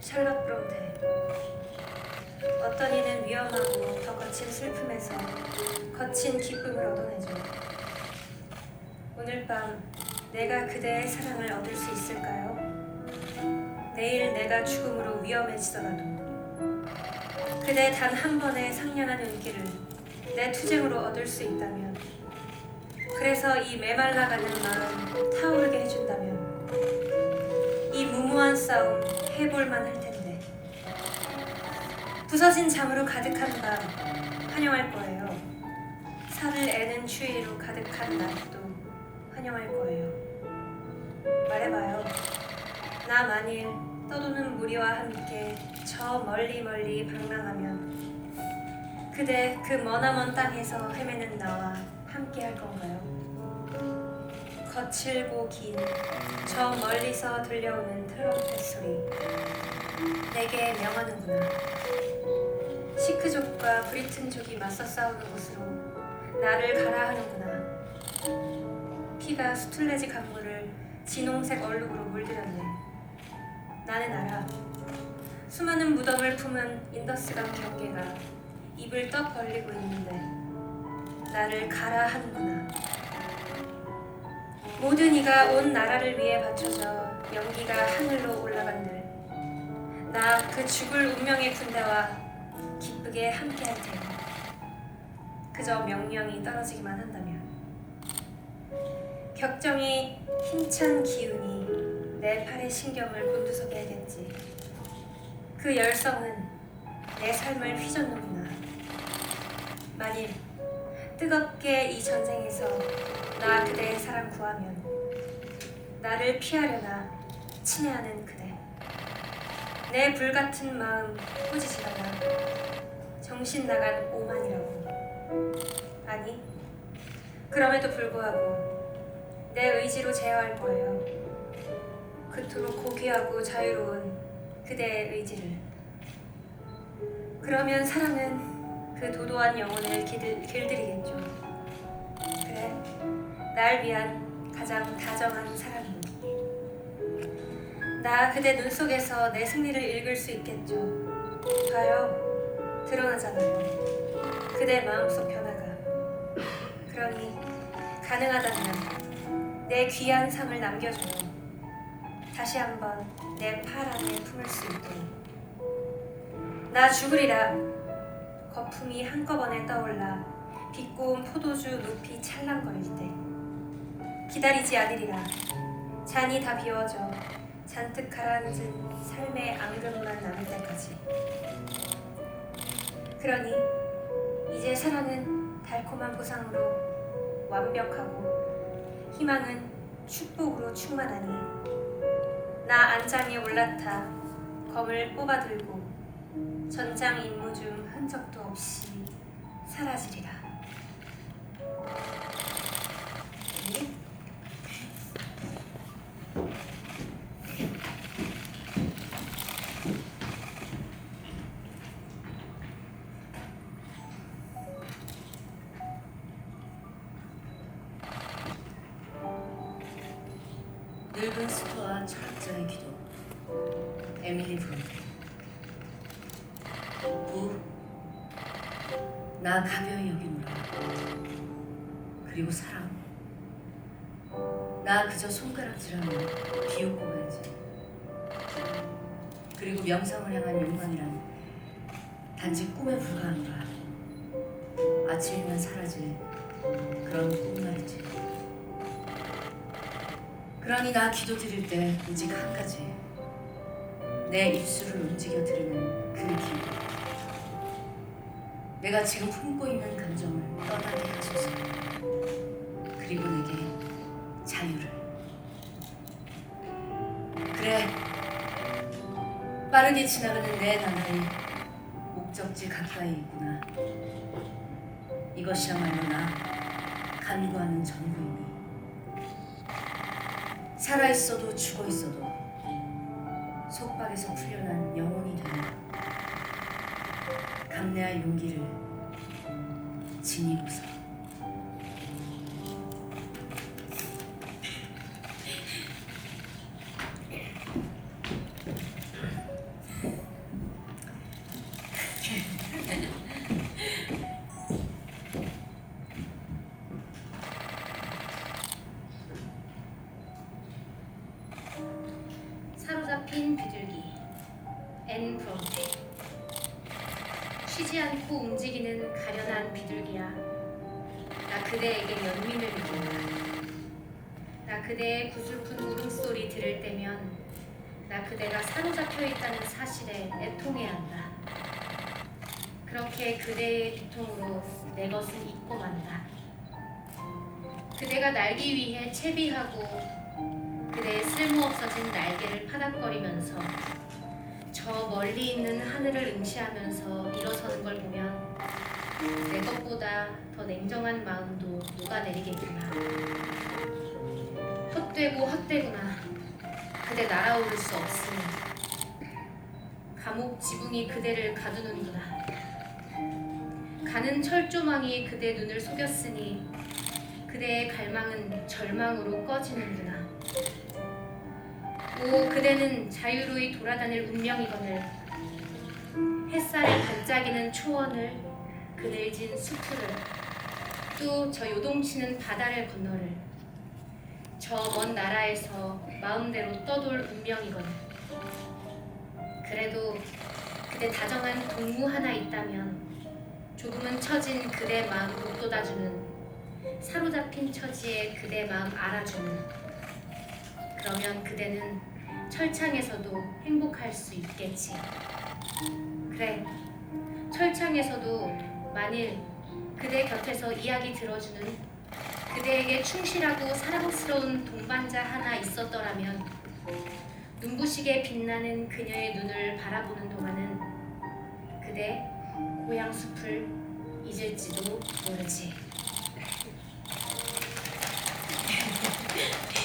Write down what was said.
샬럿 브론테 어떤 이는 위험하고 더 거친 슬픔에서 거친 기쁨을 얻어내죠. 오늘 밤 내가 그대의 사랑을 얻을 수 있을까요? 내일 내가 죽음으로 위험해지더라도 그대 단 한 번의 상냥한 눈길을 내 투쟁으로 얻을 수 있다면 그래서 이 메말라가는 마음 타오르게 해준다면 이 무모한 싸움 해볼만 할 텐데. 부서진 잠으로 가득한 밤 환영할 거예요. 살을 애는 추위로 가득한 낮도 환영할 거예요. 말해봐요. 나 만일 떠도는 무리와 함께 저 멀리 멀리 방랑하면 그대 그 머나먼 땅에서 헤매는 나와 함께 할 건가요? 거칠고 긴 저 멀리서 들려오는 트럼펫 소리. 내게 명하는구나. 시크족과 브리튼족이 맞서 싸우는 곳으로 나를 가라 하는구나. 피가 스툴레지 강물을 진홍색 얼룩으로 물들였네. 나는 알아. 수많은 무덤을 품은 인더스강 경계가 입을 떡 벌리고 있는데 나를 가라 하는구나. 모든 이가 온 나라를 위해 바쳐져 연기가 하늘로 올라간들. 나 그 죽을 운명의 군대와 기쁘게 함께할 테니. 그저 명령이 떨어지기만 한다면. 격정이 힘찬 기운이 내 팔의 신경을 곤두서게 하겠지. 그 열성은 내 삶을 휘젓는구나. 만일 뜨겁게 이 전쟁에서 나 그대의 사랑 구하면 나를 피하려나 친애하는 그대. 내 불같은 마음 꾸짖으려나 정신 나간 오만이라고. 아니 그럼에도 불구하고 내 의지로 제어할 거예요. 그토록 고귀하고 자유로운 그대의 의지를. 그러면 사랑은 그 도도한 영혼을 길들, 길들이겠죠. 날 위한 가장 다정한 사랑이. 나 그대 눈 속에서 내 승리를 읽을 수 있겠죠. 봐요, 드러나잖아요. 그대 마음속 변화가. 그러니 가능하다면 내 귀한 상을 남겨줘요. 다시 한번 내 팔 안에 품을 수 있도록. 나 죽으리라. 거품이 한꺼번에 떠올라 빛고운 포도주 높이 찰랑거릴 때 기다리지 않으리라 잔이 다 비워져 잔뜩 가라앉은 삶의 앙금만 남을 때까지 그러니 이제 사랑은 달콤한 보상으로 완벽하고 희망은 축복으로 충만하니 나 안장에 올라타 검을 뽑아들고 전장 임무 중 흔적도 없이 사라지리라. 네. 늙은 스토아 철학자의 기도. 에밀리 브론테 부, 나 가벼이 여기노라 그리고 사랑. 나 그저 손가락질하며 비웃고 말지 그리고 명상을 향한 욕망이란 단지 꿈에 불과하노라. 아침이면 사라질 그런 꿈 말이지 그러니 나 기도 드릴 때 오직 한 가지 내 입술을 움직여 드리는 그 기도 내가 지금 품고 있는 감정을 떠나게 하소서. 그리고 내게 자유를. 그래 빠르게 지나가는 내 나날이 목적지 가까이 있구나. 이것이야말로 나 간구하는 전부이니 살아 있어도 죽어 있어도 속박에서 풀려난 영혼이 되는 감내할 용기를 지니고서 흰 비둘기 앤 브론테. 쉬지 않고 움직이는 가련한 비둘기야. 나 그대에게 연민을 느낀다. 나 그대의 구슬픈 울음소리 들을 때면 나 그대가 사로잡혀 있다는 사실에 애통해야 한다. 그렇게 그대의 고통으로 내 것을 잊고 만다. 그대가 날기 위해 채비하고 그대의 쓸모없어진 날개를 파닥거리면서 저 멀리 있는 하늘을 응시하면서 일어서는 걸 보면 내 것보다 더 냉정한 마음도 녹아내리겠구나. 헛되고 헛되구나. 그대 날아오를 수 없으니 감옥 지붕이 그대를 가두는구나. 가는 철조망이 그대 눈을 속였으니 그대의 갈망은 절망으로 꺼지는구나. 오, 그대는 자유로이 돌아다닐 운명이거늘. 햇살에 반짝이는 초원을 그늘진 숲을 또 저 요동치는 바다를 건너를. 저 먼 나라에서 마음대로 떠돌 운명이거늘. 그래도 그대 다정한 동무 하나 있다면 조금은 처진 그대 마음 북돋아주는 사로잡힌 처지에 그대 마음 알아주는 그러면 그대는 철창에서도 행복할 수 있겠지. 그래, 철창에서도 만일 그대 곁에서 이야기 들어주는 그대에게 충실하고 사랑스러운 동반자 하나 있었더라면 눈부시게 빛나는 그녀의 눈을 바라보는 동안은 그대 고향 숲을 잊을지도 모르지. Yeah.